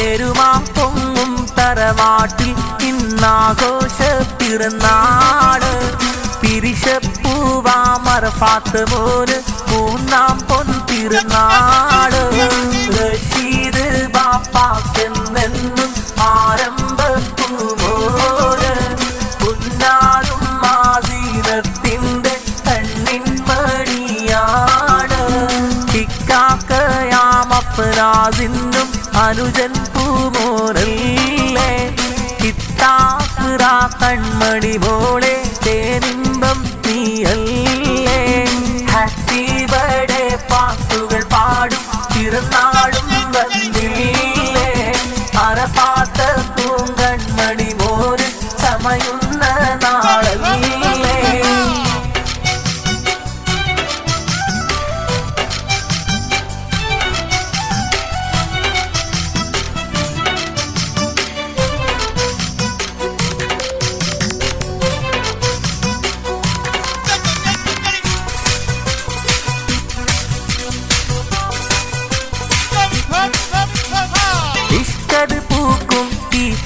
പെരുമാ പൊങ്ങും തറവാട്ടിൽ ഇന്നാഘോഷ പിറന്നാട് പിരിശപ്പൂവാ മറഫാത്ത് മോന് മൂന്നാം പൊൻ തിരുനാട്. റഷീദ് ബാപ്പാക്കെന്നെന്നും ആരംഭപ്പൂമോര് അനുജൻ ഇത്താക്കുറ കൺമണി മോളെ തേനിമ്പം നീയല്ലേ? ഹാപ്പി ബർത്ത്ഡേ പാട്ടുകൾ പാടും പിറന്നാളും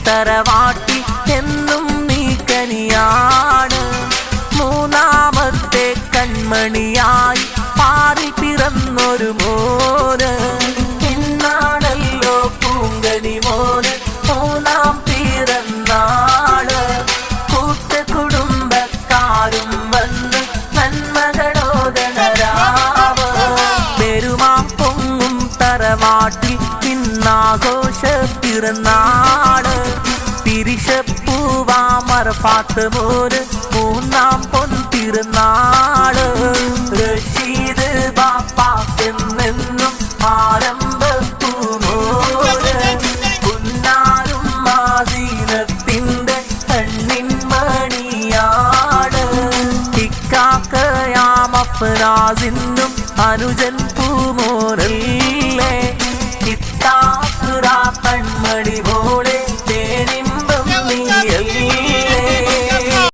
തറവാട്ടി എന്നും നീ കനിയാണ്. മൂന്നാമത്തെ കൺമണിയായി പാറി പിറന്നൊരു മോന്. ഇന്നാണല്ലോ പൂങ്കണി മോന് മൂന്നാം പിറന്നാൾ. കൂട്ട കുടുംബക്കാരും വന്ന് നന്മകളോദനരാവ്. പെരുമാ പൊങ്ങും തറവാട്ടിൽ ഇന്നാഘോഷ പിറന്നാട് പിരിശപ്പൂവാ മറഫാത്ത് മോര് മൂന്നാം പൊൻ തിരുനാൾ. റഷീദ് ബാപ്പാക്കെന്നെന്നും ആരംഭപ്പൂമോര് പുന്നാരും മാസീനത്തിന്റെ കണ്ണിൻ മണിയാണ് ഇക്കാക്കയാമപ്പനാസിനും അനുജൻ പൂമോ